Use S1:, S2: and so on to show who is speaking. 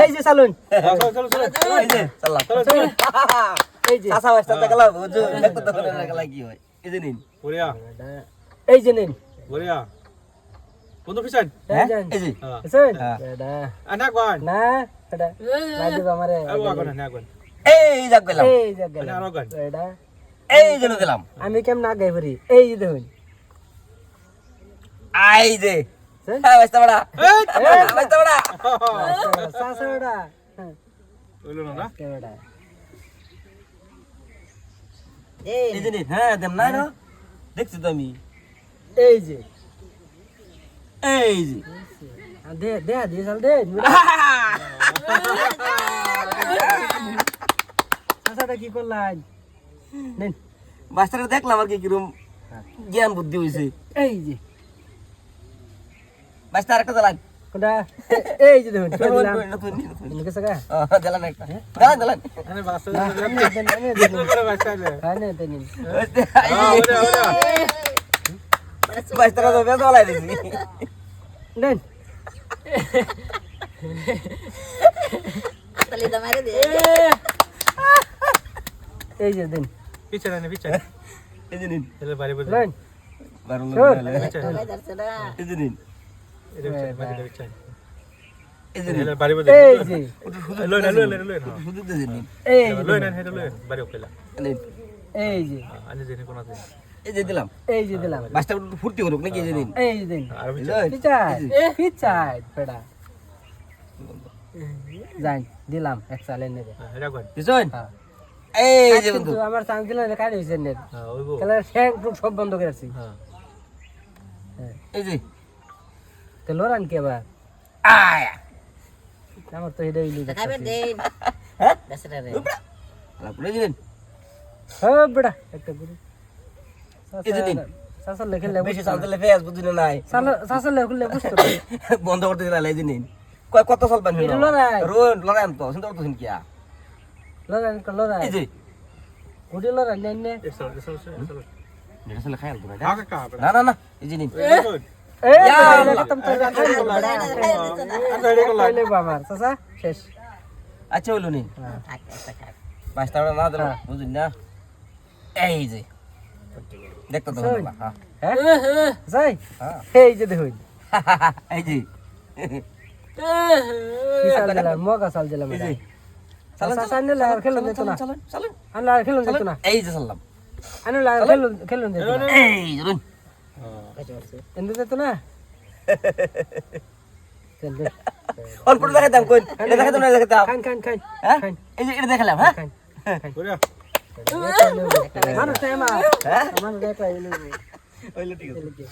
S1: এই যে সালুন।
S2: চলো চলো চলো।
S3: এই যে চাল্লা
S2: চলো চলো।
S1: এই যে।
S3: চাচা বাস্তা দেখালাম বুঝছ? একটা দোকানে দেখালা কি হয়। এই যে নিন।
S2: বড়িয়া।
S1: এই যে নিন।
S2: বড়িয়া। বন্ধু
S1: এই যে।
S3: এই যে
S2: হ্যাঁ।
S3: হ্যাঁ।
S2: গান
S1: না এটা লাগবে আমারে।
S2: না গান
S3: এই যাক গেলাম।
S1: এই যে গেল
S2: আনা গান
S1: এটা
S3: এই যে দিলাম
S1: আমি কেমন না গাই এই যে দেখুন
S3: আই যে।
S1: শুন
S3: হ্যাঁ বাস্তা বড়া বাস্তা বড়া
S1: সাসড়া
S2: বলো না
S1: কেডা
S3: এই যে নিন হ্যাঁ দেম না না দেখছি তো আমি
S1: এই যে
S3: এই যে
S1: দে দে দে চাল দে সাসাটা কি করলাই নিন
S3: বাস্তাটা দেখলাম আর কি কিরম জ্ঞান বুদ্ধি হয়েছে
S1: এই যে
S3: বাস্তা আরেকটা দিলাম
S1: কোনটা এই যে দেখুন কে দিলাম
S3: নতুন নতুন
S1: এদিকে সাগা
S3: দিলাম একটা দিলাম দিলাম
S2: আরে বাস
S1: আমি দেন আমি দেন
S2: করে বাসালে
S1: খাই না দেন
S2: হ্যাঁ ওরে ওরে
S3: বাস্তাটা তো বেশ ভালো দিছি
S1: দেন এই যে দেন
S2: পিছনে নে পিছনে
S3: এই যে
S2: আনে জেনে কোন আছে
S3: এই যে দিলাম
S1: এই যে দিলাম
S3: বাসটা একটু ফুর্তি করুক নাকি এই যে নিন
S1: এই যে দিন
S2: আর
S3: এই
S2: পিছনে
S3: যে,
S1: পিচাই পিচাই পেড়া যাই দিলাম এক সালে নেবে
S2: এটা গান
S3: বুঝছেন?
S1: হ্যাঁ
S3: এই যে বন্ধু
S1: আমার চান্স দিলে কাটি হয়েছে নেট
S2: হ্যাঁ ওইবো
S1: তাহলে ফ্যান টুক সব বন্ধ করে আছি
S2: হ্যাঁ
S3: এই যে
S1: তো লোরান কে বা
S3: আয়।
S1: আমার তো হেডে ইলি
S3: হ্যাঁ? তারপরে এই যে নিন
S1: হ্যাঁ বেড়া একটা গুরু
S3: এই যে দিন।
S1: সাসা লেখে লে
S3: বেশি চাল দিলে ফেস বুঝি না নাই।
S1: সাসা লেখে লে বুঝতো
S3: বন্ধ করতে দিলা এই যে নিন কয় কত সাল পানি
S1: লড়াই।
S3: রোন লড়াই তো চিন্তা করতেছেন কি
S1: লোরান কা লোরান
S3: এই যে।
S1: গুডি লোরান নেন নে।
S2: এসো এসো এসো
S3: তো না? না না এই যে নিন আচ্ছা হইল নিন
S1: হ্যাঁ।
S3: পাঁচটা না দিল
S1: হ্যাঁ।
S3: বুঝুন না? এই যে। দেখতো তো। হ্যাঁ।
S1: হ্যাঁ? যাই
S3: হ্যাঁ।
S1: এই যে দেখুন।
S3: এই যে।
S1: মগা সাল দিলাম নে। খেলুন না। না
S3: এই যে
S1: না।
S3: এই
S1: দিত না।
S3: অন করে দেখাতাম কোন এটা দেখাতাম না দেখাতাম
S1: খান খান খান।
S3: হ্যাঁ? এই যে এটা দেখালাম হ্যাঁ?
S1: মানুষ
S3: হ্যাঁ?
S1: মানুষ একটা
S3: ওইলো ঠিক আছে
S1: এলিকে